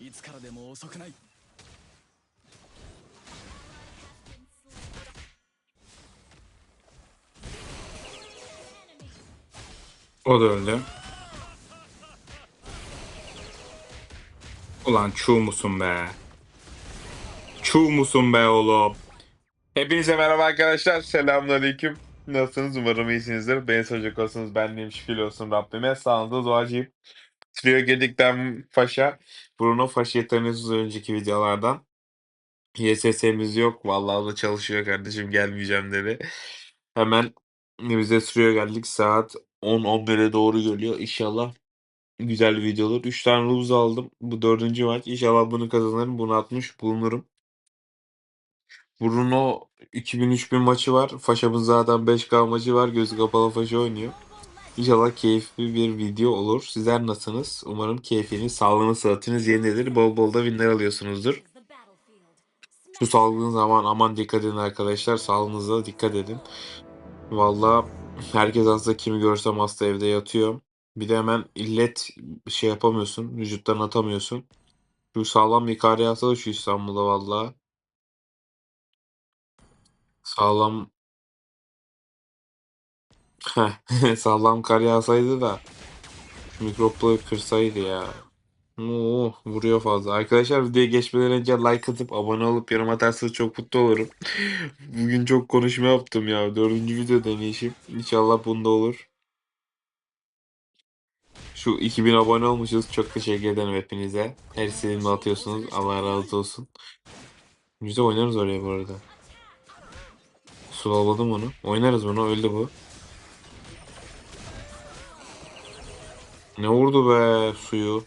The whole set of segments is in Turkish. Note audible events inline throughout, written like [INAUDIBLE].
いつからでも遅くない O da öldü. Ulan çuğ musun be? Çuğ musun be oğlum? Hepinize merhaba arkadaşlar. Selamünaleyküm. Nasılsınız? Umarım iyisinizdir. Beni soracak olsanız benliğim şükür olsun Rabbime. Sağlığınızda duacıyım. Trio girdikten Faşa. Bruno Faşa'yı tanıyorsunuz önceki videolardan. YSS'miz yok. Vallahi o da çalışıyor kardeşim gelmeyeceğim dedi. Hemen bize sürüyor geldik. Saat 10-11'e doğru geliyor. İnşallah güzel video olur. 3 tane ruz aldım. Bu dördüncü maç. İnşallah bunu kazanırım. Bunu atmış bulunurum. Bruno 2000-3000 maçı var. Faşa'mın zaten 5K maçı var. Gözü kapalı Faşa oynuyor. İnşallah keyifli bir video olur. Sizler nasılsınız? Umarım keyfiniz, sağlığınız, sıhhatiniz yerindedir. Bol bol da winler alıyorsunuzdur. Şu salgın zaman aman dikkat edin arkadaşlar. Sağlığınıza dikkat edin. Vallahi herkes hasta kimi görsem hasta evde yatıyor. Bir de hemen illet şey yapamıyorsun. Vücuttan atamıyorsun. Şu sağlam bir kar yağsa da şu İstanbul'da vallahi. Sağlam Heh, [LAUGHS] sağlam kar yağsaydı da mikropları kırsaydı ya. Oo, vuruyor fazla. Arkadaşlar videoya geçmeden önce like atıp abone olup yorum atarsanız çok mutlu olurum. [LAUGHS] Bugün çok konuşma yaptım ya. Dördüncü video deneyişim. İnşallah bunda olur. Şu 2000 abone olmuşuz. Çok teşekkür ederim hepinize. Her istediğimi atıyorsunuz. Allah razı olsun. Güzel oynarız oraya bu arada. Sulaladım onu. Oynarız bunu. Öldü bu. Ne vurdu be suyu.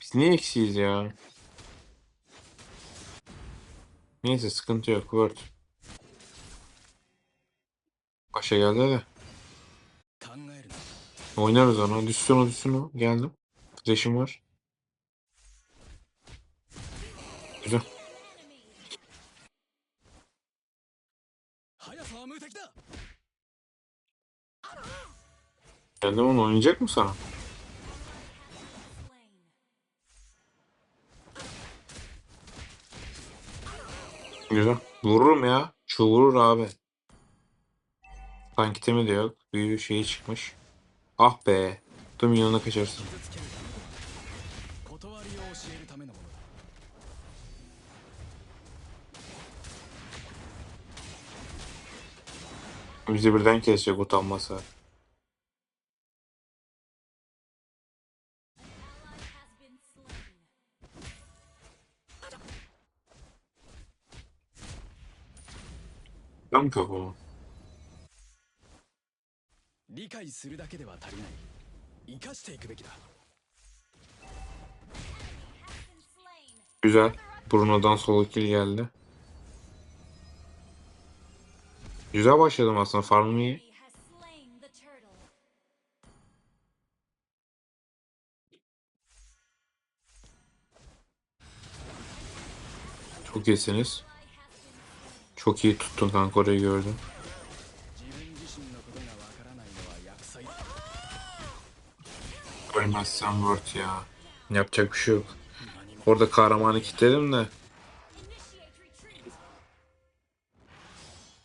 Biz niye eksiyiz ya? Neyse sıkıntı yok. Word. Paşa geldi de. Oynarız ona. Düşsün o düşsün o. Geldim. Reşim var. Güzel. Geldim onu oynayacak mı sana? Girdim. Vururum ya. Şu abi. Sanki temi de yok. Büyü şeyi çıkmış. Ah be. Tüm yanına kaçarsın. Bizi birden kesiyor utanması. birden kesecek utanmasa. Tam kafamı. 理解するだけでは足りない生かしていくべきだ Güzel. Bruno'dan solo kill geldi. Güzel başladım aslında. Farmım iyi. Çok iyisiniz. Çok iyi tuttun kanka orayı gördüm. Ölmezsen Word ya. Yapacak bir şey yok. Orada kahramanı kilitledim de.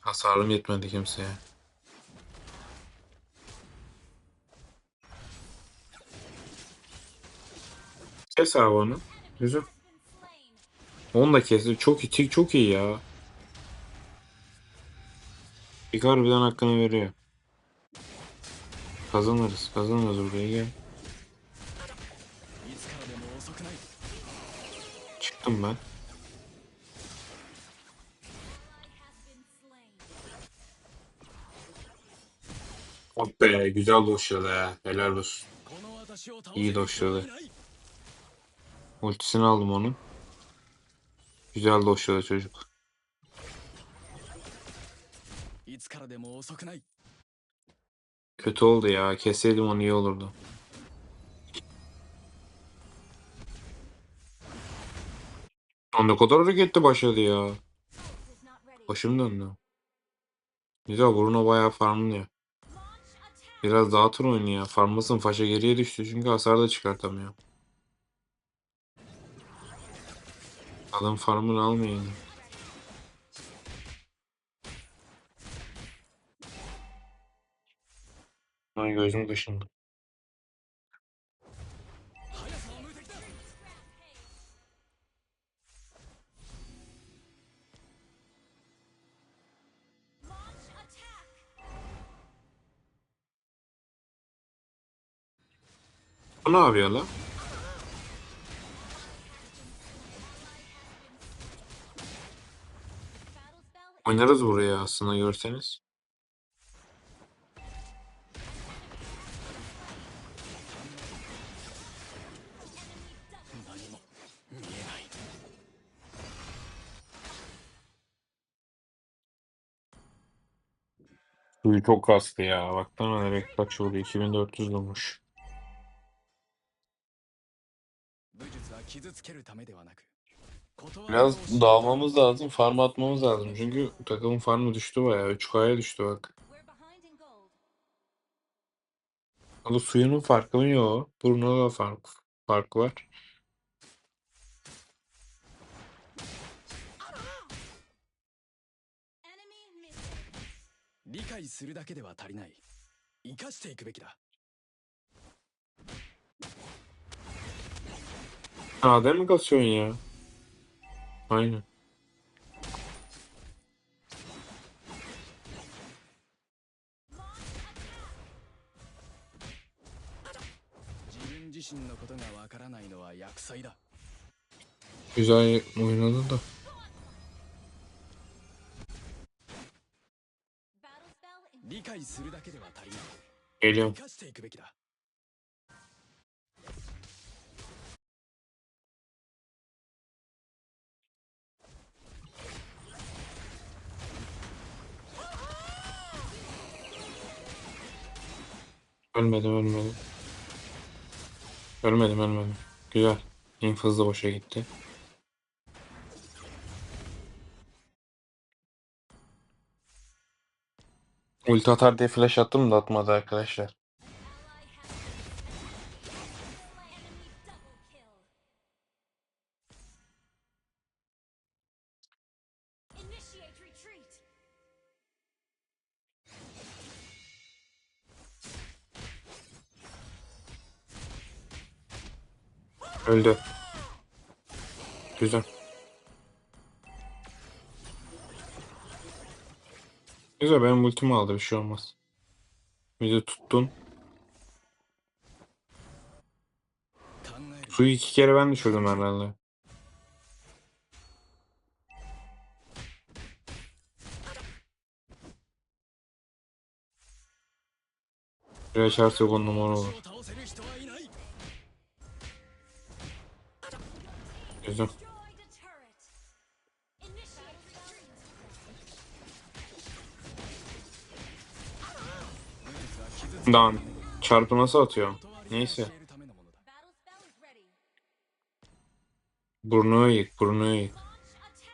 Hasarım yetmedi kimseye. Kes abi onu. Güzel. Onu da kesti. Çok iyi, çok iyi ya. İlk harbiden hakkını veriyor. Kazanırız. Kazanırız burayı gel. Çıktım ben. Oh güzel doşladı ya. Helal olsun. İyi doşladı. Ultisini aldım onun. Güzel doşladı çocuk. Kötü oldu ya. Kesseydim onu iyi olurdu. Lan ne kadar hareketli başladı ya. Başım döndü. Güzel Bruno bayağı farmlıyor. Biraz dağıtır oyunu ya. Farmlasın faşa geriye düştü çünkü hasar da çıkartamıyor. Adam farmını almıyor. Sonra gözüm kaşındı. Ne yapıyor lan? Oynarız buraya aslında görseniz. Suyu çok kastı ya. Baksana direkt kaç oldu? 2400 olmuş. 武術は傷つけるためではなく断りを Biraz dağılmamız lazım. Farm atmamız lazım. Çünkü takımın farmı düştü bayağı. 3K'ya düştü bak. We're behind in gold. Ama suyunun farkı mı yok? Burnunda da fark, fark var. 理解するだけでは足りない。生かしていくべきだ。あでもかっこいいやはいねユザイもういなんだ。Geliyorum. Ölmedim ölmedim. Ölmedim ölmedim. Güzel. İnf hızlı boşa gitti. Ulti atar diye flash attım da atmadı arkadaşlar. Öldü. Güzel. Güzel benim ultimi aldı bir şey olmaz. Bizi tuttun. Suyu iki kere ben düşürdüm herhalde. Bir açarsak on numara olur. Güzel. Dan çarpı nasıl atıyor? 断りを Neyse. 教えるためのものだ Battle spell is ready. Burnu yık, burnu yık. Launch attack.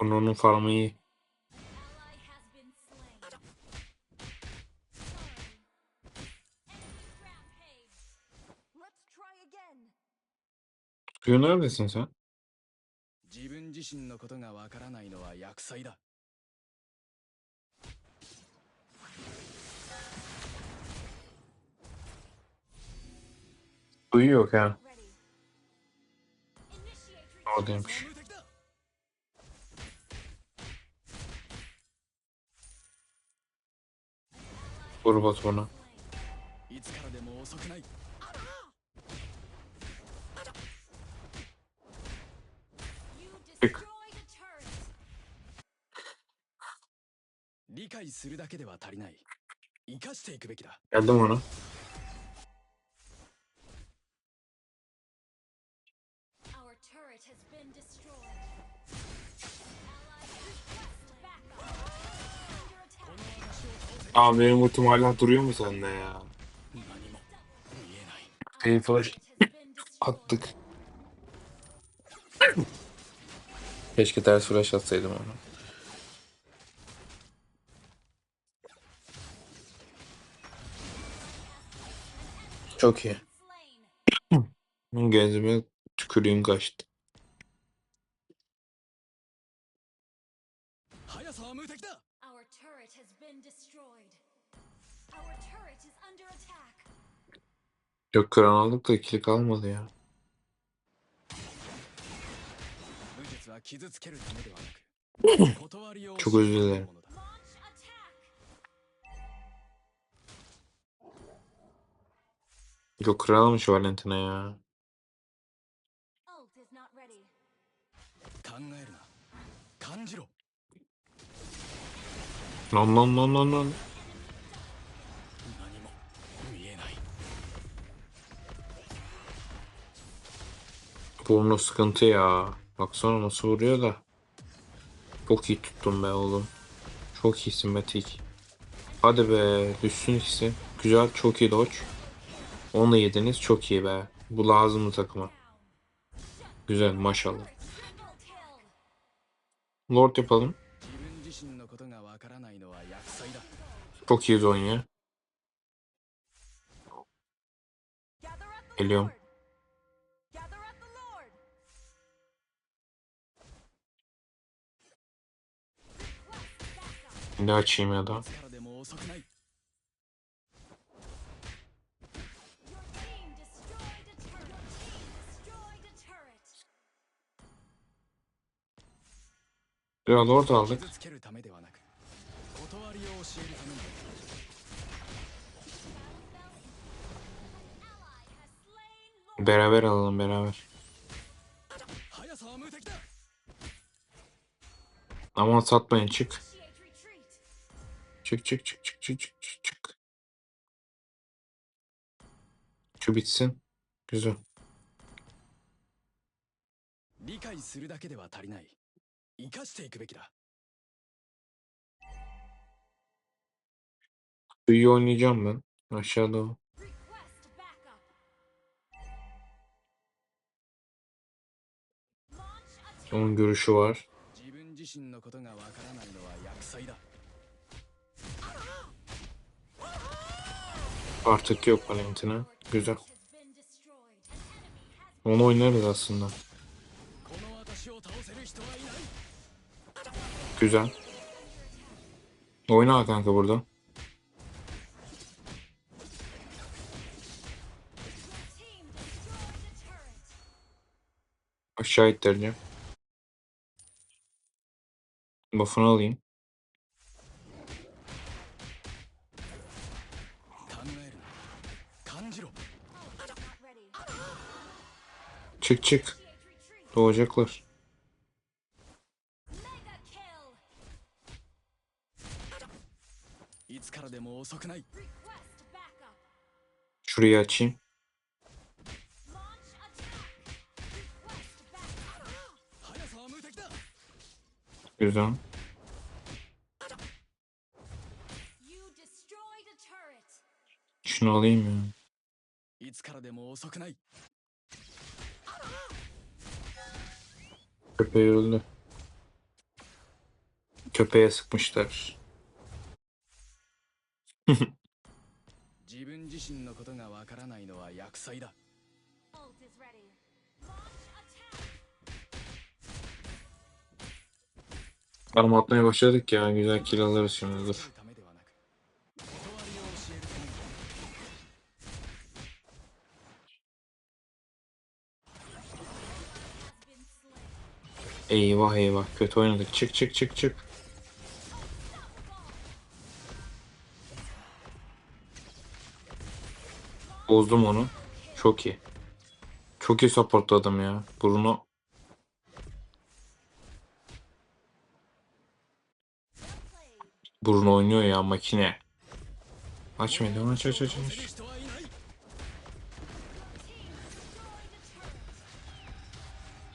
An enemy Burnunun farmı iyi. ally has been slain. Sorry. Enemy rampage. Let's try again. Suyu neredesin sen? 自分自身のことがわからないのは厄災だ Fluiu, cara. Oh, でも遅くない。理解するだけでは足りない。生かしていくべきだ。やでもな。Abi benim ultim hala duruyor mu sende ya? Hey flash attık. Keşke ters flash atsaydım onu. Çok iyi. Gözüme tükürüğüm kaçtı. Yok kıran aldık da ikili kalmadı ya. 無実は傷つけるためでは[LAUGHS] なく断りを Çok özür dilerim. ものだ Launch attack. Yok kıran almış Valentina ya. Ult is not ready. 考えるな感じろ Lan lan lan lan lan. Burnu sıkıntı ya. Baksana nasıl vuruyor da. Çok iyi tuttum be oğlum. Çok iyisin Matik. Hadi be düşsün ikisi. Güzel çok iyi dodge. Onu yediniz çok iyi be. Bu lazımlı takıma. Güzel maşallah. Lord yapalım. Çok iyi oynuyor. Geliyorum. Şimdi açayım ya da. Ya Lord aldık. Beraber alalım beraber. Aman satmayın çık. Initiate retreat. Çık çık çık çık çık çık çık çık. Şu bitsin. Güzel. 理解するだけでは足りない生かしていくべきだ İyi oynayacağım ben. Aşağıda o. Request backup. Launch attack. Onun görüşü var. 自分自身のことがわからないのは厄災だ Artık yok Valentina. Güzel. Onu oynarız aslında. Güzel. Oyna kanka burada. Aşağı ittireceğim. Buff'ını alayım. Çık çık. Doğacaklar. Şurayı açayım. Güzel. Şunu alayım ya. Köpeği öldü. Köpeğe sıkmışlar. 自分自身のことがわからないのは厄災だ Ult is ready. Launch attack. Arma atmaya başladık ya. Güzel kill alırız şimdi 助 dur. Eyvah eyvah kötü oynadık. Çık çık çık çık. Bozdum onu. Çok iyi. Çok iyi supportladım ya. Bruno Bruno oynuyor ya makine. Aç meydan aç aç aç aç.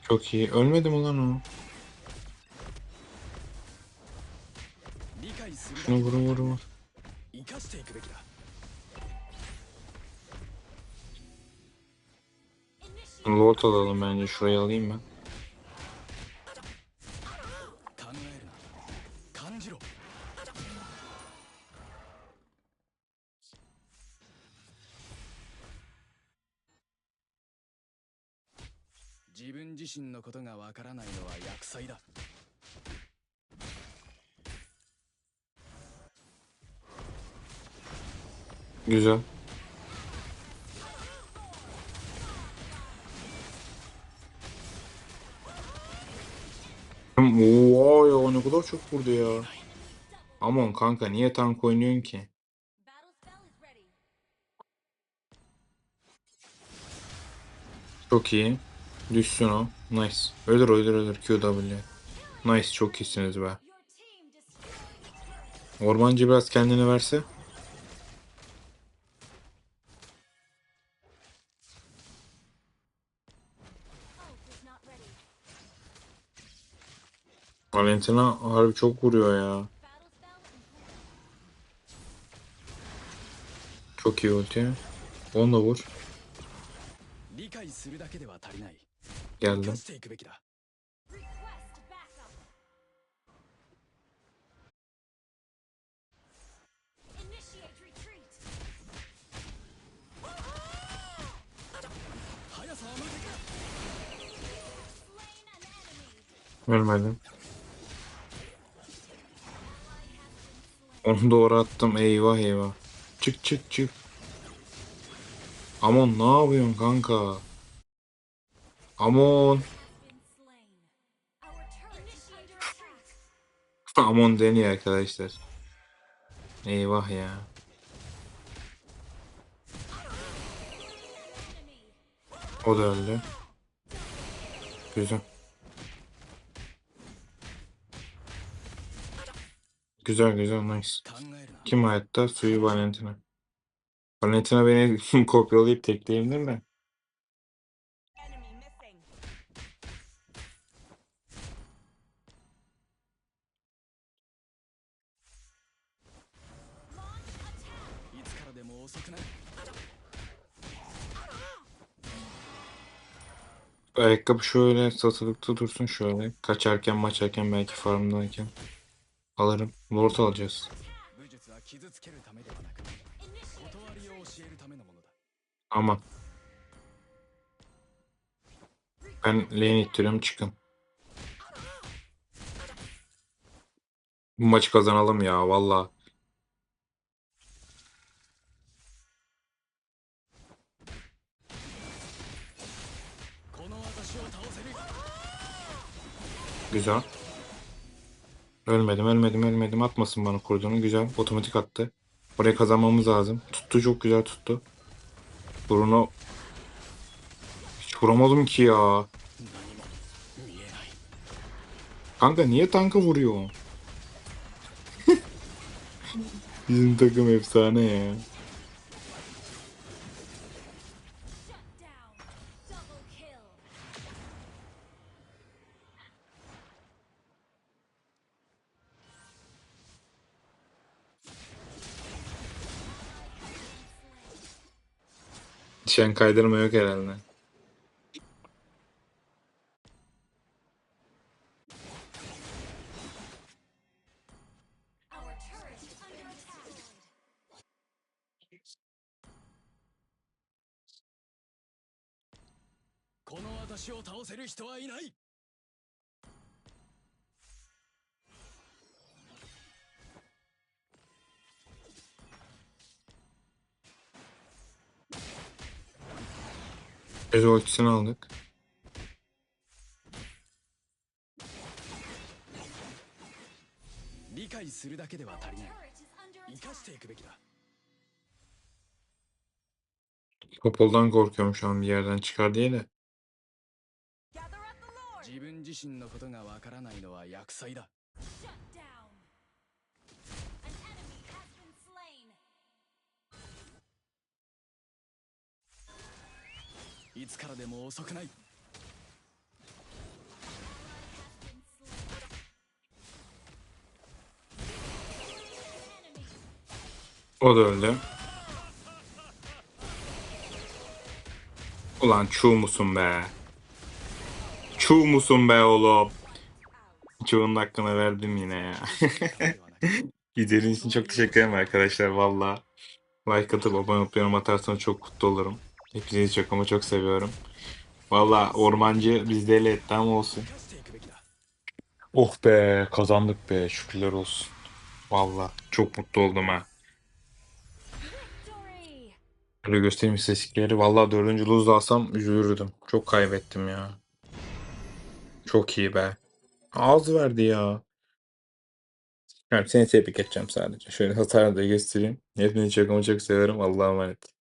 Çok iyi. Ölmedi mi lan o? Şunu vurun vurun vur. Lord alalım bence. Şurayı alayım ben. 身のことがわからないのは厄災だぐじゃ Oha ya ne kadar çok vurdu ya. Aman kanka niye tank oynuyorsun ki? Çok iyi. Düşsün o. Nice. Ölür ölür ölür QW. Nice çok iyisiniz be. Ormancı biraz kendini verse. Valentina harbi çok vuruyor ya. Çok iyi ulti. Onu da vur geldi. Ölmedim. Onu doğru attım. Eyvah eyvah. Çık çık çık. Aman ne yapıyorsun kanka? Amon. Amon deniyor arkadaşlar. Eyvah ya. O da öldü. Güzel. Güzel güzel nice. Kim hayatta? Suyu Valentina. Valentina beni [LAUGHS] kopyalayıp tekleyebilir mi? Ayakkabı şöyle satılıkta dursun şöyle. Kaçarken maçarken belki farmdayken alırım. Lord alacağız. Ama ben lane ittiriyorum çıkın. Bu maçı kazanalım ya valla. Güzel. Ölmedim ölmedim ölmedim atmasın bana kurduğunu güzel otomatik attı. Oraya kazanmamız lazım. Tuttu çok güzel tuttu. Bruno hiç vuramadım ki ya. Kanka niye tanka vuruyor? [LAUGHS] Bizim takım efsane ya. Şen kaydırma yok herhalde. この私を倒せる人はいない きだ Popoldan korkuyorum şu an bir yerden çıkar diye de. Gather up the Lord. 自分自身のことがわからないのは厄災だ いつからでも遅くない Has been slain. Enemy. O da öldü. Ulan çuğ musun be? Çuğ musun be oğlum? Çoğunun hakkını verdim yine ya. [LAUGHS] ではなく İzlediğiniz için çok teşekkür ederim arkadaşlar valla. Like atıp abone olup yorum atarsanız çok mutlu olurum. Hepinizi çok ama çok seviyorum. Valla ormancı bizde el etti ama olsun. Oh be kazandık be şükürler olsun. Valla çok mutlu oldum ha. Şöyle göstereyim istatistikleri. Valla dördüncü luzda alsam üzülürdüm. Çok kaybettim ya. Çok iyi be. Az verdi ya. Yani seni tebrik edeceğim sadece. Şöyle hataları da göstereyim. Hepinizi çok ama çok severim. Allah'a emanet.